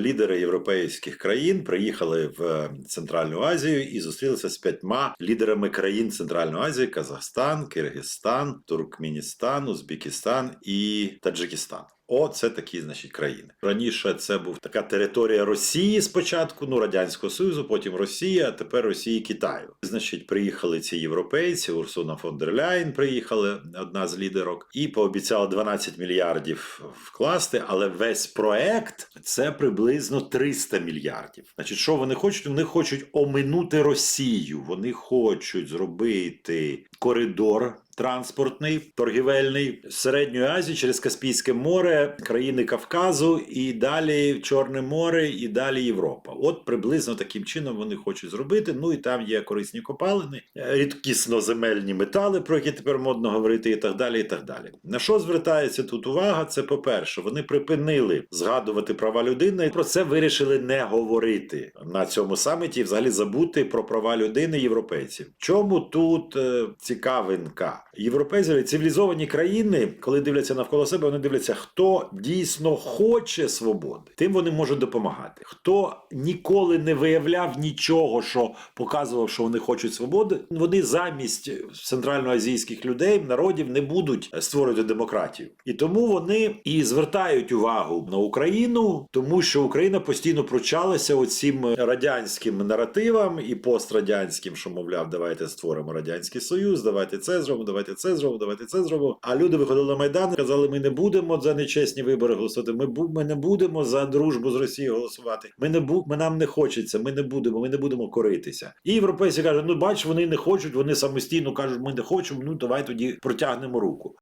Лідери європейських країн приїхали в Центральну Азію і зустрілися з п'ятьма лідерами країн Центральної Азії: Казахстан, Киргизстан, Туркменістан, Узбекистан і Таджикистан. О, це такі, значить, країни. Раніше це був така територія Росії спочатку, ну Радянського Союзу, потім Росія, а тепер Росії Китаю. Значить, приїхали ці європейці. Урсуна фон дер Ляйн приїхала, одна з лідерок, і пообіцяла 12 мільярдів вкласти. Але весь проект це приблизно 300 мільярдів. Значить, що вони хочуть? Вони хочуть оминути Росію. Вони хочуть зробити коридор транспортний, торгівельний Середньої Азії через Каспійське море, країни Кавказу і далі Чорне море, і далі Європа. От приблизно таким чином вони хочуть зробити. Ну і там є корисні копалини, е, рідкісно-земельні метали, про які тепер модно говорити, і так далі. І так далі. На що звертається тут увага? Це по-перше, вони припинили згадувати права людини. Про це вирішили не говорити на цьому саміті, і взагалі забути про права людини європейців. Чому тут е, цікавинка? Європейці цивілізовані країни, коли дивляться навколо себе, вони дивляться, хто дійсно хоче свободи, тим вони можуть допомагати. Хто ніколи не виявляв нічого, що показував, що вони хочуть свободи, вони замість центральноазійських людей, народів не будуть створювати демократію. І тому вони і звертають увагу на Україну, тому що Україна постійно пручалася оцім радянським наративам і пострадянським, що мовляв, давайте створимо радянський союз, давайте це зробимо, давайте це зробимо, давайте це зробимо. А люди виходили на майдан, казали: ми не будемо за нечесні вибори голосувати. Ми ми не будемо за дружбу з Росією голосувати. Ми не бу ми нам не хочеться. Ми не будемо. Ми не будемо коритися. І європейці кажуть: ну бач, вони не хочуть. Вони самостійно кажуть, ми не хочемо. Ну давай тоді протягнемо руку.